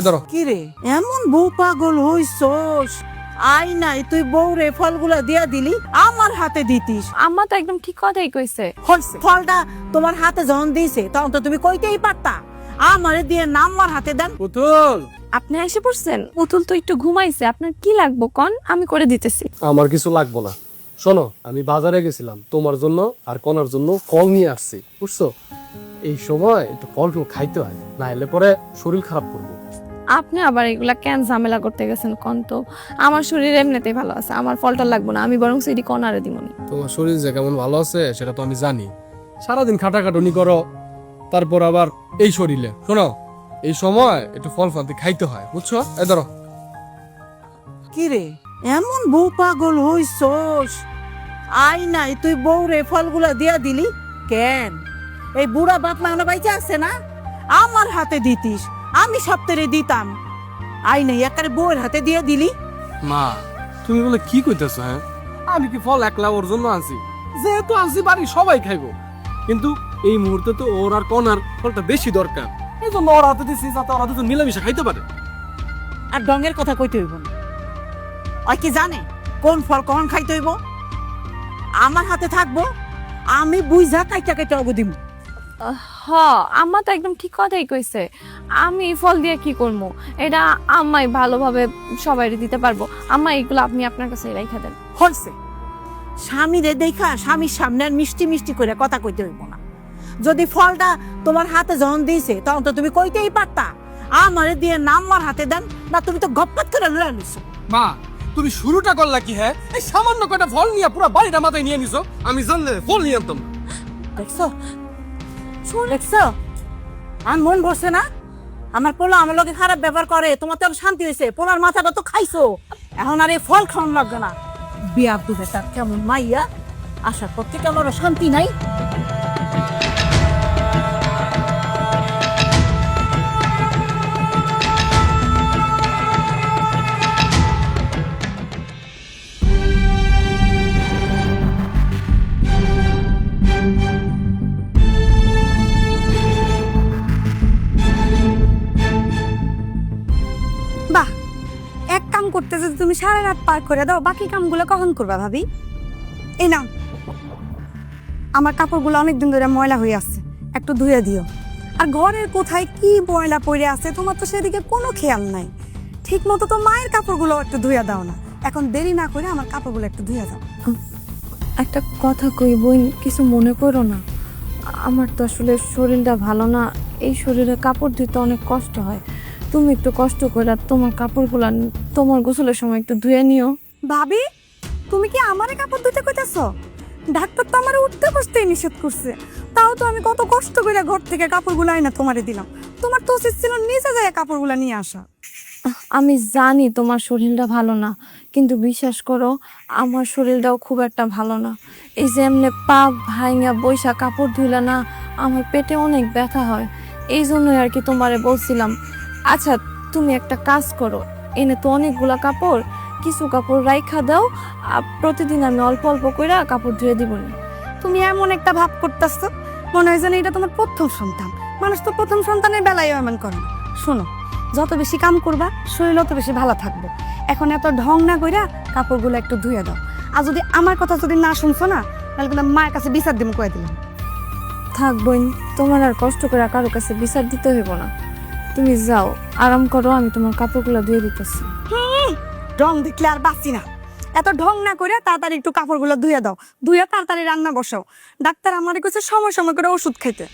ধরো। এমন বউ পাগল হইছস। আই নাই তুই বউ রে ফলগুলা দিয়া দিলি আমার হাতে দিতিস। আম্মা তো একদম ঠিক কথাই কইছে। হইছে। ফলটা তোমার হাতে যখন দিয়েছে তখন তো তুমি কইতেই পারতা। আমারে দিয়ে নাম্বার হাতে দেন। পুতুল! আপনি এসে পড়ছেন? পুতুল তো একটু ঘুমাইছে আপনার কি লাগবো কন? আমি করে দিতেছি। আমার কিছু লাগবো না। শোনো আমি বাজারে গেছিলাম। তোমার জন্য আর কনার জন্য ফল নিয়ে আসছি বুঝছ? এই সময় একটু ফল খাইতে হয় না এলে পরে শরীর খারাপ করব। আপনি আবার এগুলা কেন ঝামেলা করতে গেছেন কন তো? আমার শরীর এমনিতেই ভালো আছে আমার ফলটা লাগবো না আমি বরং সেটি কনারে দিমনি তোমার শরীর যে কেমন ভালো আছে সেটা তো আমি জানি। সারাদিন খাটাখাটুনি করো তারপর আবার এই শরীরে। শোনো এই সময় একটু ফল ফল খাইতে হয় বুঝছ? এই ধরো। কি রে এমন বউ পাগল হইছস? আই নাই তুই বউ রে ফলগুলা দিয়া দিলি? কেন? এই বুড়া বাপ মানো বাইচে আছে না? আমার হাতে দিতিস। আমি সপ্তাহে দিতাম। আই নাই একারে বউয়ের হাতে দিয়ে দিলি? মা তুমি বলে কি কইতেছো হ্যাঁ? আমি কি ফল একলা ওর জন্য আনছি? যেহেতু আনছি বাড়ি সবাই খাইবো। কিন্তু এই মুহূর্তে তো ওর আর কনার ফলটা বেশি দরকার। এই জন্য ওর হাতে দিছি যাতে ওরা দুজন মিলেমিশে খাইতে পারে। আর ডঙ্গের কথা কইতে হইব না। ওই কি জানে কোন ফল কখন খাইতে হইব? আমার হাতে থাকব আমি বুঝা কাইটা কাইটা অগো দিম। হ আম্মা তো একদম ঠিক কথাই কইছে। আমি এই ফল দিয়ে কি করব এটা আম্মাই ভালোভাবে সবাই দিতে পারব। আম্মা এগুলো আপনি আপনার কাছে রেখে দেন। হলছে স্বামীরে দেখা স্বামীর সামনে আর মিষ্টি মিষ্টি করে কথা কইতে হইব না। যদি ফলটা তোমার হাতে যখন দিয়েছে তখন তো তুমি কইতেই পারতা। আমারে দিয়ে নাম্বার হাতে দেন না তুমি তো গপ্পাত করে লড়া নিছো। মা তুমি শুরুটা করলা কি হ্যাঁ? এই সামান্য কয়টা ফল নিয়ে পুরো বাড়িটা মাথায় নিয়ে নিছো আমি জানলে ফল নিয়ে আনতাম। দেখছ দেখছ? আমার মন বসে না? আমার পোলা আমার লোকে খারাপ ব্যবহার করে, তোমার তো শান্তি হয়েছে পোলার মাথাটা তো খাইছো। এখন আর এই ফল খাওয়ান লাগবে না। বিয়া তার কেমন মাইয়া? আশা করতে কেমন শান্তি নাই? কাম করতে যদি তুমি সারা রাত পার করে দাও, বাকি কামগুলো কখন করবা ভাবি? এই নাও। আমার কাপড়গুলো অনেক দিন ধরে ময়লা হয়ে আছে, একটু ধুয়ে দিও। আর ঘরের কোথায় কি ময়লা পড়ে আছে, তোমার তো সেদিকে কোনো খেয়াল নাই। ঠিক মতো তো মায়ের কাপড়গুলো একটু ধুয়ে দাও না। এখন দেরি না করে আমার কাপড়গুলো একটু ধুয়ে দাও। একটা কথা কই বই কিছু মনে করো না। আমার তো আসলে শরীরটা ভালো না, এই শরীরে কাপড় দিতে অনেক কষ্ট হয়। তুমি একটু কষ্ট করে তোমার কাপড়গুলো তোমার গোসলের সময় একটু ধুয়ে নিও। ভাবি তুমি কি আমারে কাপড় ধুতে কইতাছ? ডাক্তার তো আমার উঠতে বসতেই নিষেধ করছে। তাও তো আমি কত কষ্ট করে ঘর থেকে কাপড়গুলো আইনা তোমারে দিলাম। তোমার তো উচিত ছিল নিজে যায় কাপড়গুলো নিয়ে আসা। আমি জানি তোমার শরীরটা ভালো না কিন্তু বিশ্বাস করো আমার শরীরটাও খুব একটা ভালো না। এই যে এমনি পা ভাইঙা বৈশা কাপড় ধুইলে না আমার পেটে অনেক ব্যথা হয়। এই জন্যই আর কি তোমারে বলছিলাম আচ্ছা তুমি একটা কাজ করো। এনে তো অনেকগুলা কাপড়, কিছু কাপড় রাইখা দাও প্রতিদিন আমি অল্প অল্প করে কাপড় ধুয়ে দিব না তুমি এমন একটা ভাব করতেছ, মনে হয় যেন এটা তোমার প্রথম সন্তান। মানুষ তো প্রথম সন্তানের বেলায় এমন করে শোনো, যত বেশি কাম করবা, শরীর অত বেশি ভালো থাকবে। এখন এত ঢং না কইরা কাপড়গুলো একটু ধুয়ে দাও। আর যদি আমার কথা যদি না শুনছো না, তাহলে কিন্তু মায়ের কাছে বিচার দিব, কয়ে দিলাম। থাক বোন, তোমার আর কষ্ট করে কারও কাছে বিচার দিতে হইব না। তুমি যাও, আরাম করো, আমি তোমার কাপড়গুলো ধুয়ে দিতেছি। ঢং দেখলে আর বাঁচি না। এত ঢং না করে তাড়াতাড়ি একটু কাপড়গুলো ধুয়ে দাও। ধুয়ে তাড়াতাড়ি রান্না বসাও। ডাক্তার আমার কইছে সময় সময় করে ওষুধ খেতে